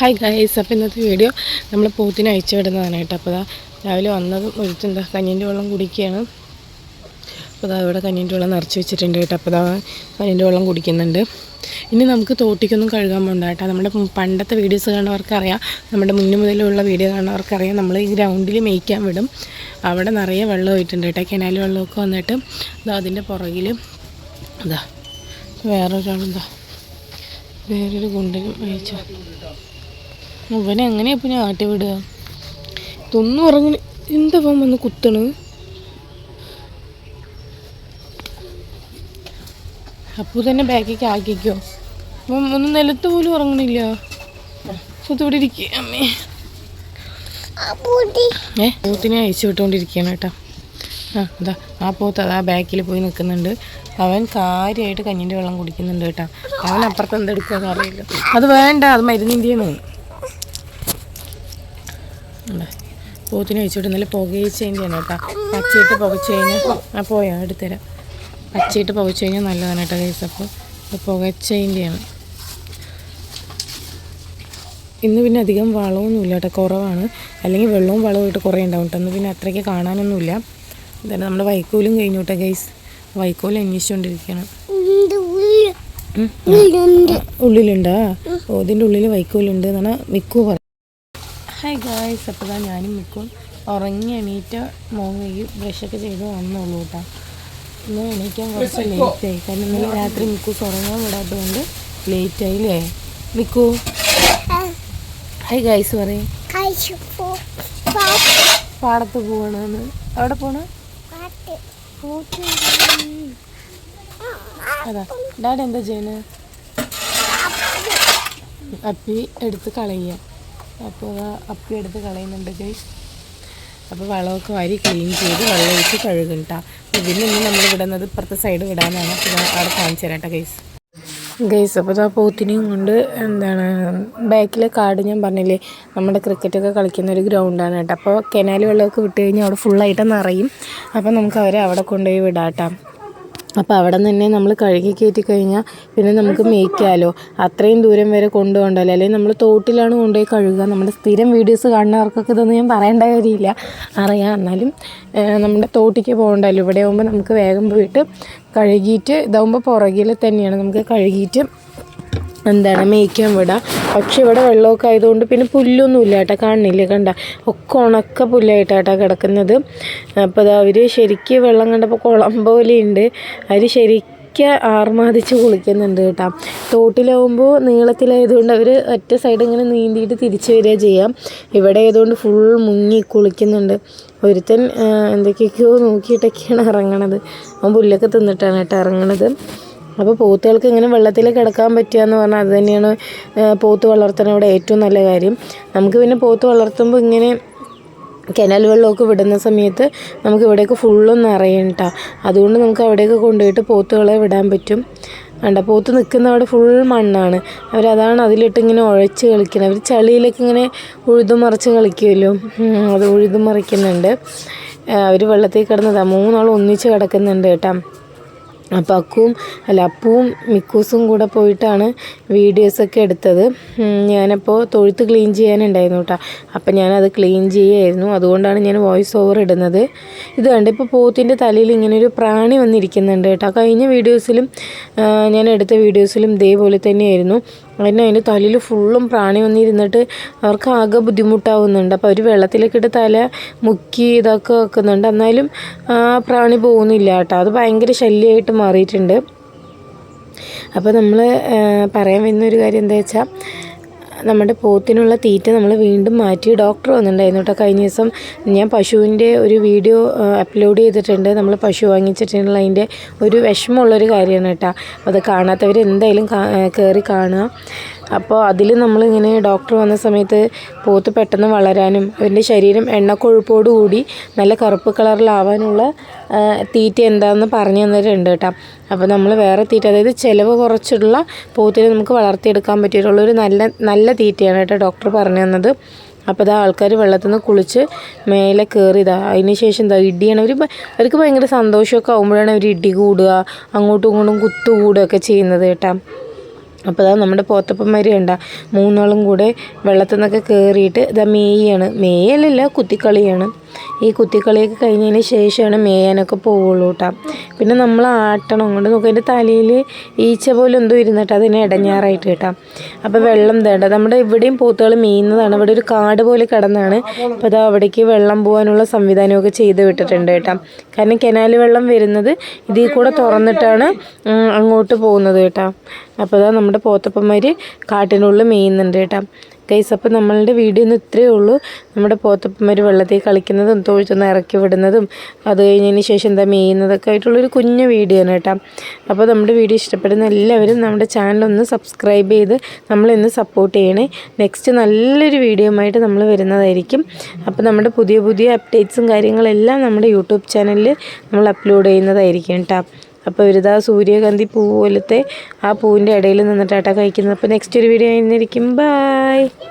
Hi guys അപ്പോൾ ഇന്നത്തെ video നമ്മൾ പോത്തിന് അയച്ചു വിടുന്നതാണ് കേട്ടോ. അപ്പോൾ അതാ രാവിലെ വന്നതും ഒരുത്തെന്താ കഞ്ഞിന്റെ വെള്ളം കുടിക്കുകയാണ്. അപ്പോൾ അതാ ഇവിടെ കഞ്ഞിന്റെ വെള്ളം നിറച്ച് വെച്ചിട്ടുണ്ട് കേട്ടോ. അപ്പോൾ അതാ കഞ്ഞിന്റെ വെള്ളം കുടിക്കുന്നുണ്ട്. ഇനി നമുക്ക് തോട്ടിക്കൊന്നും കഴുകാൻ പോകണ്ട കേട്ടോ. നമ്മുടെ പണ്ടത്തെ വീഡിയോസ് കാണുന്നവർക്കറിയാം. നമ്മുടെ മുന്നു മുതലുള്ള വീഡിയോ കാണുന്നവർക്കറിയാം. നമ്മൾ ഈ ഗ്രൗണ്ടിൽ മേയ്ക്കാൻ വിടും. അവിടെ നിറയെ വെള്ളം പോയിട്ടുണ്ട് കേട്ടോ. കനാൽ വെള്ളമൊക്കെ വന്നിട്ട് അതാ അതിന്റെ പുറകിൽ അതാ വേറൊരാളെന്താ വേറൊരു ഗുണ്ടനും അയച്ചു അവനെ എങ്ങനെയാ ഞാൻ ആട്ടി വിടുക? ഇതൊന്നും ഉറങ്ങണ എന്താ അവൻ വന്ന് കുത്തണ്? അപ്പു തന്നെ ബാക്കിലേക്ക് ആക്കിക്കോ. അപ്പം ഒന്ന് നിലത്ത് പോലും ഉറങ്ങണില്ല. ഇവിടെ ഇരിക്കുക അമ്മേ. ഏ? പോത്തിനെ അയച്ചു വിട്ടുകൊണ്ടിരിക്കുകയാണ് കേട്ടോ. ആ അതാ ആ പോത്ത് അതാ ബാക്കിൽ പോയി നിൽക്കുന്നുണ്ട് അവൻ കാര്യമായിട്ട് കഞ്ഞിന്റെ വെള്ളം കുടിക്കുന്നുണ്ട് കേട്ടോ. അവൻ അപ്പുറത്ത് എന്തെടുക്കുമെന്ന് അറിയില്ല. അത് വേണ്ട അത് മരുന്നിന്റെയാണ്. പോത്തിനെ വെച്ചിട്ട് നല്ല പുകയിച്ചതിന്റെയാണ് കേട്ടോ. പച്ചയിട്ട് പുകച്ച് കഴിഞ്ഞാൽ ആ പോയോ? എടുത്തുതരാം. പച്ചയിട്ട് പുകച്ച് കഴിഞ്ഞാൽ നല്ലതാണ് കേട്ടോ കേസ് അപ്പോൾ പുകച്ചതിന്റെയാണ് ഇന്ന് പിന്നെ അധികം വളമൊന്നുമില്ല കേട്ടോ. കുറവാണ്. അല്ലെങ്കിൽ വെള്ളവും വളവും ഇട്ട് കുറേ ഉണ്ടാവും കേട്ടോ. ഇന്ന് പിന്നെ അത്രയ്ക്ക് കാണാനൊന്നുമില്ല. ഇതാണ് നമ്മുടെ വൈക്കോലും കഴിഞ്ഞു കേട്ടോ ഗൈസ് വൈക്കോൽ അന്വേഷിച്ചുകൊണ്ടിരിക്കുകയാണ്. ഉള്ളിലുണ്ടോ ഉള്ളിലുണ്ടാ. ഓ ഇതിന്റെ ഉള്ളിൽ വൈക്കോലുണ്ട് എന്നാണ് മിക്കു ഹായ് ഗായ്സ് അപ്പോൾ തന്നെ ഞാനും മിക്കും ഉറങ്ങി എണീറ്റ് മോങ്ങി ബ്രഷൊക്കെ ചെയ്ത് വന്നുള്ളൂ കേട്ടോ ഇന്ന് എണീക്കാൻ കുറച്ച് ലേറ്റായി കാരണം ഇന്നലെ രാത്രി മിക്കൂസ് ഉറങ്ങാൻ വിടാത്തതുകൊണ്ട് ലേറ്റായി അല്ലേ മിക്കു ഹായ് ഗായ്സ് പറയും. പാടത്ത് പോകണമെന്ന് അവിടെ പോണ? അതാ. ഡാഡ് എന്താ ചെയ്യണേ? അപ്പി എടുത്ത് കളയുക അപ്പോൾ അപ്പി എടുത്ത് കളയുന്നുണ്ട് ഗൈസ് അപ്പോൾ വളമൊക്കെ വാരി ക്ലീൻ ചെയ്ത് വെള്ളം ഒഴിച്ച് കഴുകും കേട്ടോ ഇതിന് ഇന്ന് നമ്മൾ വിടുന്നത് ഇപ്പുറത്തെ സൈഡ് വിടാനാണ്. പിന്നെ അവിടെ കാണിച്ചു തരാം ഗൈസ് ഗൈസ് അപ്പോൾ ആ പോത്തിനെയും കൊണ്ട് എന്താണ് ബാക്കിലെ കാട് ഞാൻ പറഞ്ഞില്ലേ നമ്മുടെ ക്രിക്കറ്റൊക്കെ കളിക്കുന്ന ഒരു ഗ്രൗണ്ടാണ് കേട്ടോ അപ്പോൾ കനാൽ വെള്ളമൊക്കെ വിട്ട് കഴിഞ്ഞാൽ അവിടെ ഫുള്ളായിട്ട് നിറയും. അപ്പോൾ നമുക്ക് അവരെ അവിടെ കൊണ്ടുപോയി വിടാം അപ്പോൾ അവിടെ തന്നെ നമ്മൾ കഴുകി കയറ്റി കഴിഞ്ഞാൽ പിന്നെ നമുക്ക് മേയ്ക്കാമല്ലോ അത്രയും ദൂരം വരെ കൊണ്ടുപോകണ്ടല്ലോ. അല്ലെങ്കിൽ നമ്മൾ തോട്ടിലാണ് കൊണ്ടുപോയി കഴുകുക. നമ്മുടെ സ്ഥിരം വീഡിയോസ് കാണുന്നവർക്കൊക്കെ ഇതൊന്നും ഞാൻ പറയേണ്ട കാര്യമില്ല. അറിയാം. എന്നാലും നമ്മുടെ തോട്ടിക്ക് പോകണ്ടല്ലോ. ഇവിടെ ആകുമ്പോൾ നമുക്ക് വേഗം പോയിട്ട് കഴുകിയിട്ട് ഇതാകുമ്പോൾ പുറകിൽ തന്നെയാണ്. നമുക്ക് കഴുകിയിട്ട് എന്താണ് മേയ്ക്കാൻ വിടാം. പക്ഷെ ഇവിടെ വെള്ളമൊക്കെ ആയതുകൊണ്ട് പിന്നെ പുല്ലൊന്നും ഇല്ല കേട്ടോ കാണില്ല കണ്ട ഒക്കെ ഉണക്ക പുല്ലായിട്ടാട്ടോ കിടക്കുന്നത്. അപ്പോൾ അത് അവർ ശരിക്കും വെള്ളം കണ്ടപ്പോൾ കുളം പോലെയുണ്ട്. അവർ ശരിക്കും ആർമാദിച്ച് കുളിക്കുന്നുണ്ട് കേട്ടോ. തോട്ടിലാവുമ്പോൾ നീളത്തിലായതുകൊണ്ട് അവർ ഒറ്റ സൈഡ് ഇങ്ങനെ നീന്തിയിട്ട് തിരിച്ചു വരിക ചെയ്യാം. ഇവിടെ ആയതുകൊണ്ട് ഫുൾ മുങ്ങി കുളിക്കുന്നുണ്ട്. ഒരുത്തൻ എന്തൊക്കെയൊക്കെയോ നോക്കിയിട്ടൊക്കെയാണ് ഇറങ്ങണത്. അവൻ പുല്ലൊക്കെ തിന്നിട്ടാണ് കേട്ടോ ഇറങ്ങണത്. അപ്പോൾ പോത്തുകൾക്ക് ഇങ്ങനെ വെള്ളത്തിൽ കിടക്കാൻ പറ്റുക എന്ന് പറഞ്ഞാൽ അത് തന്നെയാണ് പോത്ത് വളർത്തുന്നവിടെ ഏറ്റവും നല്ല കാര്യം. നമുക്ക് പിന്നെ പോത്ത് വളർത്തുമ്പോൾ ഇങ്ങനെ കനാൽ വെള്ളമൊക്കെ വിടുന്ന സമയത്ത് നമുക്ക് ഇവിടേക്ക് ഫുള്ളും നിറയും അതുകൊണ്ട് നമുക്ക് അവിടേക്ക് കൊണ്ടുപോയിട്ട് പോത്തുകളെ വിടാൻ പറ്റും. വേണ്ട പോത്ത് നിൽക്കുന്ന അവിടെ ഫുൾ മണ്ണാണ്. അവരതാണ് അതിലിട്ട് ഇങ്ങനെ ഉഴച്ച് കളിക്കുന്നത് അവർ ചളിയിലൊക്കെ ഇങ്ങനെ ഉഴുതുമറിച്ച് കളിക്കുമല്ലോ. അത് അത് ഉഴുതുമറിക്കുന്നുണ്ട് അവർ വെള്ളത്തിൽ കിടന്നതാണ് മൂന്നാൾ ഒന്നിച്ച് കിടക്കുന്നുണ്ട് കേട്ടോ. അപ്പോൾ അക്കുവും അല്ല അപ്പുവും മിക്കൂസും കൂടെ പോയിട്ടാണ് വീഡിയോസൊക്കെ എടുത്തത്. ഞാനപ്പോൾ തൊഴുത്ത് ക്ലീൻ ചെയ്യാനുണ്ടായിരുന്നു കേട്ടോ അപ്പം ഞാനത് ക്ലീൻ ചെയ്യായിരുന്നു. അതുകൊണ്ടാണ് ഞാൻ വോയിസ് ഓവർ ഇടുന്നത്. ഇത് കണ്ട് ഇപ്പോൾ പോത്തിന്റെ തലയിൽ ഒരു പ്രാണി വന്നിരിക്കുന്നുണ്ട് കേട്ടോ കഴിഞ്ഞ വീഡിയോസിലും ഞാൻ എടുത്ത വീഡിയോസിലും ഇതേപോലെ തന്നെയായിരുന്നു. അതിന് അതിന്റെ തലയിൽ ഫുള്ളും പ്രാണി വന്നിരുന്നിട്ട് അവർക്ക് ആകെ ബുദ്ധിമുട്ടാവുന്നുണ്ട്. അപ്പോൾ അവർ വെള്ളത്തിലേക്ക് ഇട്ട് തല മുക്കി ഇതൊക്കെ വെക്കുന്നുണ്ട്. എന്നാലും ആ പ്രാണി പോകുന്നില്ല കേട്ടോ. അത് ഭയങ്കര ശല്യമായിട്ട് മാറിയിട്ടുണ്ട്. അപ്പോൾ നമ്മൾ പറയാൻ വരുന്ന ഒരു കാര്യം എന്താ വെച്ചാൽ നമ്മുടെ പോത്തിനുള്ള തീറ്റ നമ്മൾ വീണ്ടും മാറ്റി ഡോക്ടർ വന്നിട്ടുണ്ടായിരുന്നു കേട്ടോ. കഴിഞ്ഞ ദിവസം ഞാൻ പശുവിന്റെ ഒരു വീഡിയോ അപ്ലോഡ് ചെയ്തിട്ടുണ്ട്. നമ്മൾ പശു വാങ്ങിച്ചിട്ടുള്ള അതിന്റെ ഒരു വിഷമമുള്ളൊരു കാര്യമാണ് കേട്ടോ. അത് കാണാത്തവർ എന്തായാലും കയറി കാണുക. അപ്പോൾ അതിൽ നമ്മളിങ്ങനെ ഡോക്ടർ വന്ന സമയത്ത് പോത്ത് പെട്ടെന്ന് വളരാനും അതിന്റെ ശരീരം എണ്ണക്കൊഴുപ്പോടുകൂടി നല്ല കറുപ്പ് കളറിലാവാനുള്ള തീറ്റ എന്താണെന്ന് പറഞ്ഞു തന്നിട്ടുണ്ട് കേട്ടോ. അപ്പോൾ നമ്മൾ വേറെ തീറ്റ അതായത് ചിലവ് കുറച്ചുള്ള പോത്തിനെ നമുക്ക് വളർത്തിയെടുക്കാൻ പറ്റിയിട്ടുള്ള ഒരു നല്ല നല്ല തീറ്റയാണ് കേട്ടോ ഡോക്ടർ പറഞ്ഞു തന്നത്. അപ്പോൾ ഇതാ ആൾക്കാർ വെള്ളത്തിൽ നിന്ന് കുളിച്ച് മേലെ കയറിയതാ അതിന് ശേഷം എന്താ ഇടിയാണ്. അവർ അവർക്ക് ഭയങ്കര സന്തോഷമൊക്കെ ആകുമ്പോഴാണ് അവർ ഇടി കൂടുക അങ്ങോട്ടും ഇങ്ങോട്ടും കുത്തു കൂടുകയൊക്കെ ചെയ്യുന്നത് കേട്ടോ. അപ്പോൾ അതാ നമ്മുടെ പോത്തപ്പന്മാർ കണ്ട മൂന്നാളും കൂടെ വെള്ളത്തിൽ നിന്നൊക്കെ കയറിയിട്ട് ഇതാ മേയാണ് മേയലല്ല കുത്തിക്കളിയാണ്. ഈ കുത്തിക്കളിയൊക്കെ കഴിഞ്ഞതിന് ശേഷമാണ് മേയാനൊക്കെ പോവുള്ളൂ കേട്ടോ പിന്നെ നമ്മൾ ആട്ടണം. കൊണ്ട് നോക്കുക അതിന്റെ തലയിൽ ഈച്ച പോലെ എന്തോ ഇരുന്നിട്ട് അതിനെ ഇടഞ്ഞാറായിട്ട് കേട്ടോ അപ്പോൾ വെള്ളം തേണ്ട നമ്മുടെ ഇവിടെയും പോത്തുകൾ മേയുന്നതാണ്. ഇവിടെ ഒരു കാട് പോലെ കിടന്നാണ്. അപ്പോൾ അതാ അവിടേക്ക് വെള്ളം പോകാനുള്ള സംവിധാനമൊക്കെ ചെയ്ത് വിട്ടിട്ടുണ്ട് കേട്ടോ കാരണം കനാൽ വെള്ളം വരുന്നത് ഇതിൽ കൂടെ തുറന്നിട്ടാണ് അങ്ങോട്ട് പോകുന്നത് കേട്ടോ അപ്പോൾ അതാ നമ്മുടെ പോത്തപ്പന്മാർ കാട്ടിനുള്ളിൽ മേയുന്നുണ്ട് കേട്ടോ ഗൈസ് അപ്പോൾ നമ്മളുടെ വീഡിയോ ഒന്നും ഇത്രയേ ഉള്ളൂ. നമ്മുടെ പോത്തപ്പന്മാർ വെള്ളത്തിൽ കളിക്കുന്നതും തൊഴുത്തൊന്ന് ഇറക്കി വിടുന്നതും അത് കഴിഞ്ഞതിന് ശേഷം എന്താ മെയ്യുന്നതൊക്കെ ആയിട്ടുള്ളൊരു കുഞ്ഞു വീഡിയോ ആണ് കേട്ടോ. അപ്പോൾ നമ്മുടെ വീഡിയോ ഇഷ്ടപ്പെടുന്ന എല്ലാവരും നമ്മുടെ ചാനലൊന്ന് സബ്സ്ക്രൈബ് ചെയ്ത് നമ്മളിന്ന് സപ്പോർട്ട് ചെയ്യണേ. നെക്സ്റ്റ് നല്ലൊരു വീഡിയോ ആയിട്ട് നമ്മൾ വരുന്നതായിരിക്കും. അപ്പോൾ നമ്മുടെ പുതിയ പുതിയ അപ്ഡേറ്റ്സും കാര്യങ്ങളെല്ലാം നമ്മുടെ യൂട്യൂബ് ചാനലിൽ നമ്മൾ അപ്ലോഡ് ചെയ്യുന്നതായിരിക്കും കേട്ടോ. അപ്പോൾ ഒരുതാ സൂര്യകാന്തി പൂ പോലത്തെ ആ പൂവിന്റെ ഇടയിൽ നിന്നിട്ടാട്ടാ കഴിക്കുന്നത്. അപ്പോൾ നെക്സ്റ്റ് ഒരു വീഡിയോ ആയിരുന്നിരിക്കും ബൈ bye.